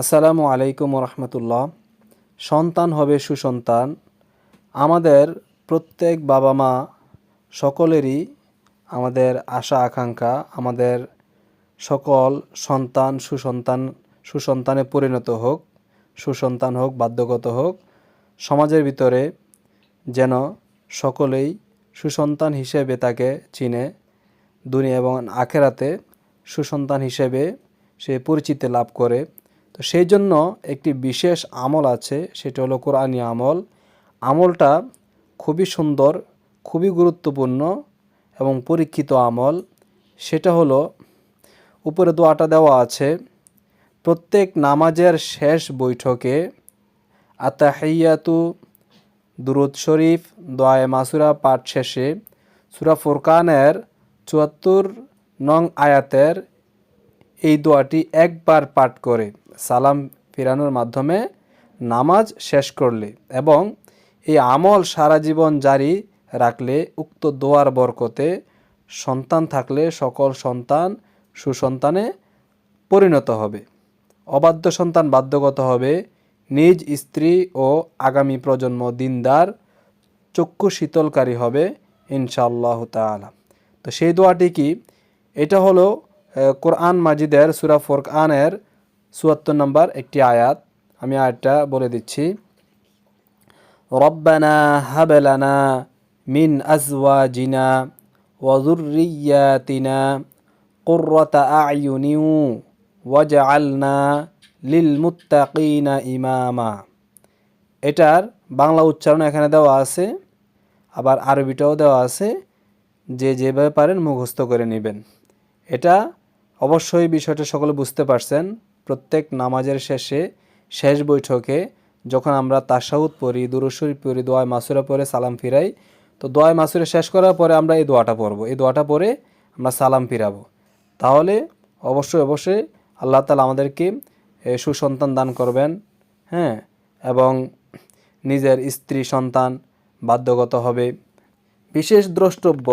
আসসালামু আলাইকুম রহমতুল্লাহ সন্তান হবে সুসন্তান। আমাদের প্রত্যেক বাবা মা সকলেরই আমাদের আশা, আকাঙ্ক্ষা, আমাদের সকল সন্তান সুসন্তান, সুসন্তানে পরিণত হোক, সুসন্তান হোক, বাধ্যগত হোক, সমাজের ভিতরে যেন সকলেই সুসন্তান হিসেবে তাকে চিনে, দুনিয়া এবং আখেরাতে সুসন্তান হিসেবে সে পরিচিতি লাভ করে তো সেই জন্য একটি বিশেষ আমল আছে, সেটা হলো কোরআনী আমল। আমলটা খুবই সুন্দর, খুবই গুরুত্বপূর্ণ এবং পরীক্ষিত আমল। সেটা হলো, উপরে দোয়াটা দেওয়া আছে, প্রত্যেক নামাজের শেষ বৈঠকে আতাহিয়াতু দুরুদ শরীফ, দোয়ায় মাসুরা পাঠ শেষে সুরা ফুরকানের চুয়াত্তর নং আয়াতের এই দোয়াটি একবার পাঠ করে। সালাম ফিরানোর মাধ্যমে নামাজ শেষ করলে এবং এই আমল সারা জীবন জারি রাখলে উক্ত দোয়ার বরকতে সন্তান থাকলে সকল সন্তান সুসন্তানে পরিণত হবে। অবাধ্য সন্তান বাধ্যগত হবে। নিজ স্ত্রী ও আগামী প্রজন্ম দিনদার, চক্ষু শীতলকারী হবে ইনশাআল্লাহ তাআলা। তো সেই দোয়াটি কি? এটা হলো কোরআন মাজিদের সুরা ফোরকানের চুয়াত্তর নম্বর একটি আয়াত। আমি আয়াতটা বলে দিচ্ছি। রব্বানা হাবেলানা মিন আজওয়া আজওয়াজিনা ওয়াজুরিয়াতিনা কুররাতা আয়ুনিউ ওয়াজআলনা লিল মুত্তাকিনা ইমামা। এটার বাংলা উচ্চারণ এখানে দেওয়া আছে, আবার আরবিটাও দেওয়া আছে। যে যেভাবে পারেন মুখস্থ করে নেবেন। এটা অবশ্যই বিষয়টা সকলে বুঝতে পারছেন। প্রত্যেক নামাজের শেষে শেষ বৈঠকে যখন আমরা তাসাউদ পড়ি দুরুশরীফ পড়ি, দোয়ায় মাসুরা পরে সালাম ফিরাই, তো দোয়ায় মাসুরে শেষ করার পরে আমরা এই দোয়াটা পড়ব। এই দোয়াটা পরে আমরা সালাম ফিরাবো। তাহলে অবশ্যই অবশ্যই আল্লাহ তালা আমাদেরকে সুসন্তান দান করবেন হ্যাঁ এবং নিজের স্ত্রী, সন্তান বাধ্যগত হবে। বিশেষ দ্রষ্টব্য,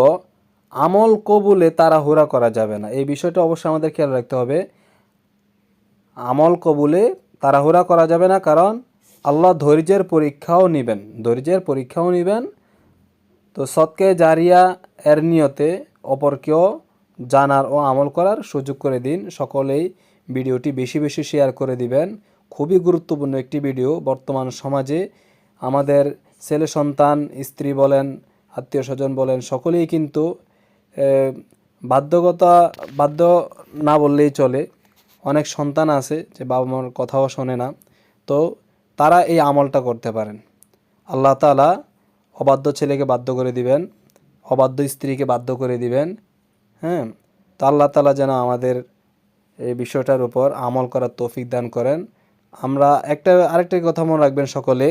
আমল কবুলে তাড়াহুড়া করা যাবে না। এই বিষয়টা অবশ্যই আমাদের খেয়াল রাখতে হবে। আমল কবুলে তাড়াহুড়া করা যাবে না, কারণ আল্লাহ ধৈর্যের পরীক্ষাও নেবেন। ধৈর্যের পরীক্ষাও নেবেন। তো সৎকে জারিয়া এর নিয়তে অপরকেও জানার ও আমল করার সুযোগ করে দিন। সকলেই ভিডিওটি বেশি বেশি শেয়ার করে দিবেন। খুবই গুরুত্বপূর্ণ একটি ভিডিও। বর্তমান সমাজে আমাদের ছেলে সন্তান, স্ত্রী বলেন, আত্মীয় স্বজন বলেন, সকলেই কিন্তু বাধ্যকতা বাধ্য না বললেই চলে। অনেক সন্তান আছে যে বাবা মার কথাও শোনে না। তো তারা এই আমলটা করতে পারেন। আল্লাহ তালা অবাধ্য ছেলেকে বাধ্য করে দিবেন, অবাধ্য স্ত্রীকে বাধ্য করে দিবেন হ্যাঁ? তো আল্লাহ তালা যেন আমাদের এই বিষয়টার উপর আমল করার তৌফিক দান করেন। আমরা একটা, আরেকটা কথা মনে রাখবেন সকলে,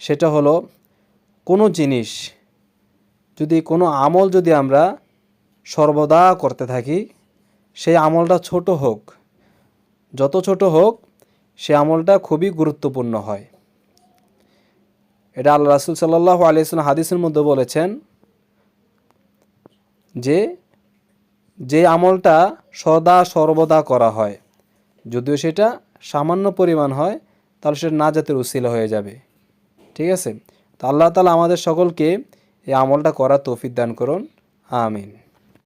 সেটা হলো কোনো জিনিস, যদি কোনো আমল যদি আমরা সর্বদা করতে থাকি, সেই আমলটা ছোট হোক যত ছোট হোক, সে আমলটা খুবই গুরুত্বপূর্ণ হয়। এটা আল্লাহ রাসুল সাল্লাহ আলিয়াল্লাম হাদিসের মধ্যে বলেছেন যে যে আমলটা সদা সর্বদা করা হয়, যদিও সেটা সামান্য পরিমাণ হয়, তাহলে সেটা নাজাতের উসিলা হয়ে যাবে। ঠিক আছে? তো আল্লাহ তালা আমাদের সকলকে এই আমলটা করার তৌফিক দান করুন। আমিন।